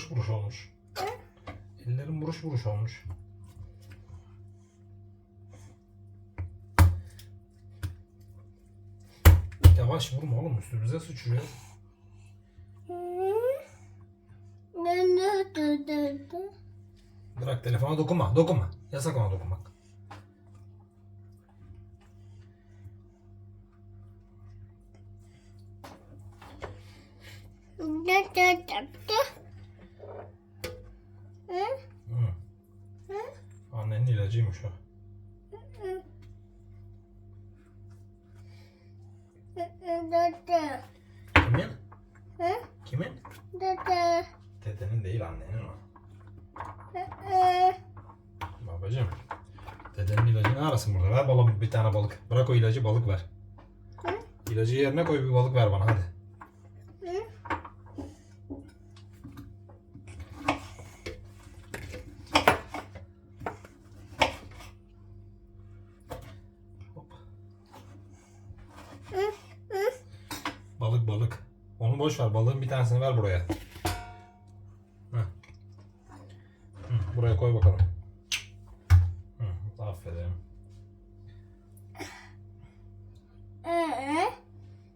buruş buruş olmuş. Ellerin buruş buruş olmuş. Yavaş vurma oğlum üstümüze sıçrıyor. Bırak telefona dokunma dokunma. Yasak ona dokunmak. Hı. İlacıymış o. Kimin? Kimin? Dedenin değil annenin o. Babacım. Dedenin ilacı ne arasın burada? Ver balık bir tane balık. Bırak o ilacı balık ver. İlacı yerine koy bir balık ver bana hadi. Hop. Balık balık. Onu boş ver. Balığın bir tanesini ver buraya. Heh. Buraya koy bakalım. Hı, aferin.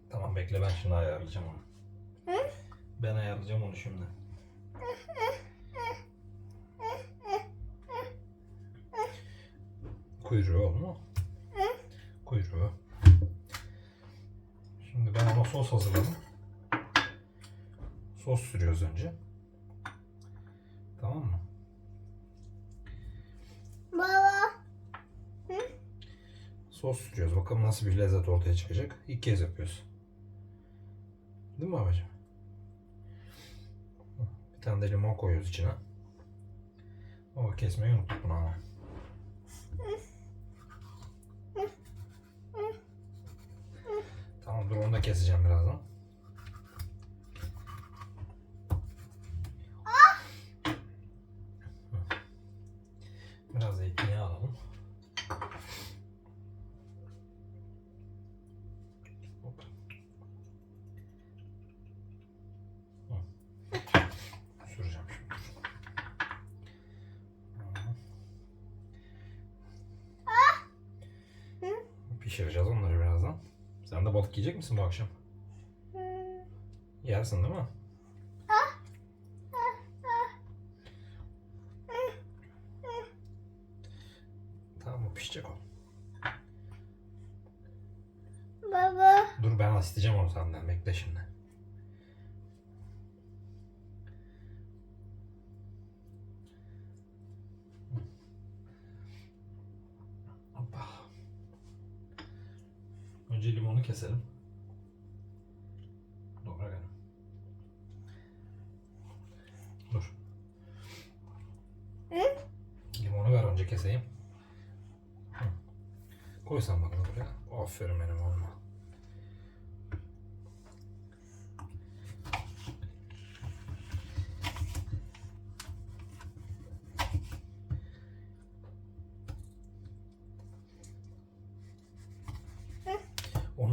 Tamam bekle ben şimdi ayarlayacağım onu. Ben ayarlayacağım onu şimdi. Kuyruğu o mu? Kuyruğu. Şimdi ben ona sos hazırladım. Sos sürüyoruz önce. Tamam mı? Sos sürüyoruz. Bakalım nasıl bir lezzet ortaya çıkacak. İlk kez yapıyoruz. Değil mi babacığım? Bir tane de limon koyuyoruz içine. Baba kesmeyi unuttuk bunu ama. Tamam dur onu da keseceğim birazdan. Pişireceğiz onları birazdan. Sen de balık yiyecek misin bu akşam? Yersin değil mi? Tamam pişecek o. Baba. Dur ben isteyeceğim onu senden. Bekle şimdi. Keselim. Dur bırak hanım. Dur. Hı? Limonu ver önce keseyim. Koy sen bakalım buraya. Aferin benim oğluma.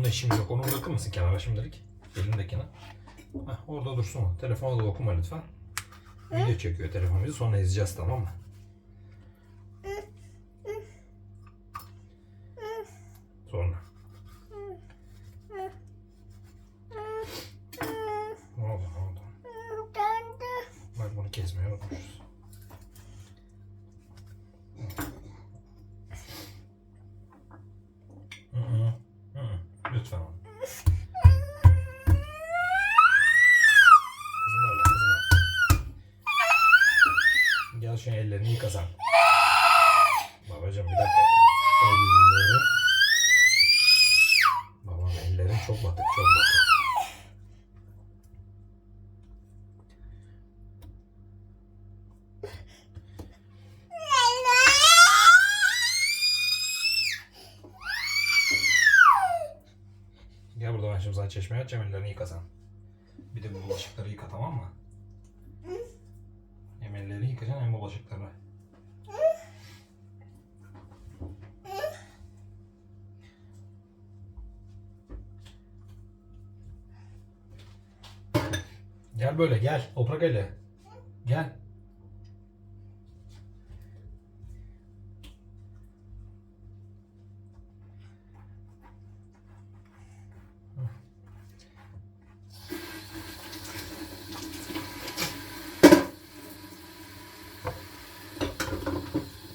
Onunla işimiz yok. Onu bırakır mısın kenara şimdilik? Elindekine. Heh, orada dursun o. Telefona da okuma lütfen. Video çekiyor telefon bizi. Sonra izleyeceğiz tamam mı? Şu ellerini yıka sen. Babacım bir dakika. Ellerin. Babam ellerin çok batık çok batık. Gel burada ben sana çeşmeye açacağım ellerini yıka sen. Bir de bu bulaşıkları yıka tamam mı? Hem ellerini yıkacaksın hem bulaşıkları. Gel böyle gel. Toprak eli. Gel.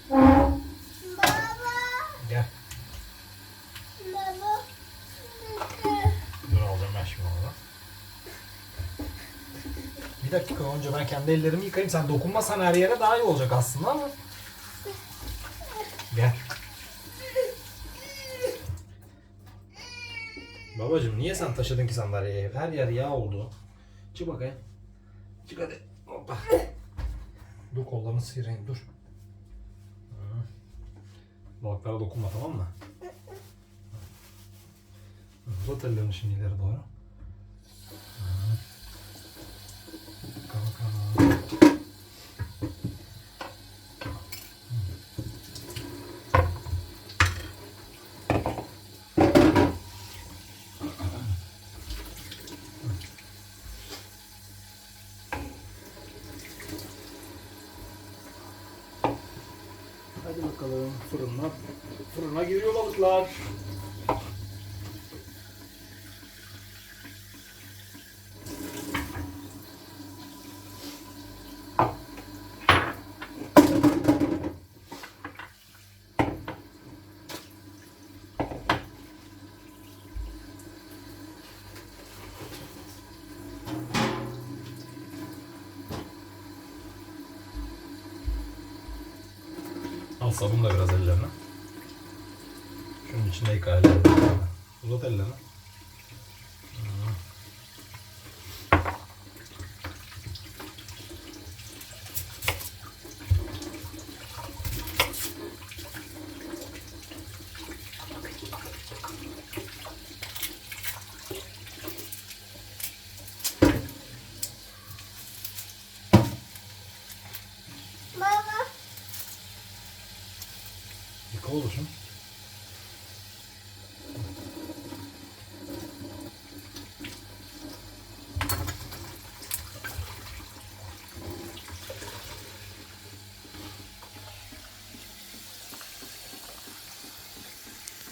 Baba. Gel. Baba. Dur alacağım ben şimdi onu. Bir dakika önce ben kendi ellerimi yıkayayım. Sen dokunmasan her yere daha iyi olacak aslında ama. Gel. Babacım niye sen taşıdın ki sandalyeyi? Her yer yağ oldu. Çık bakayım. Çık hadi. Hoppa. Dur kollarını sıyırayım dur. Balıklara dokunma tamam mı? Uzat ellerini şimdi ileri doğru. Hadi bakalım fırına. Fırına giriyor balıklar. Al sabun da biraz ellerine. Şunun içinde yıka ellerini. Uzat ellerini.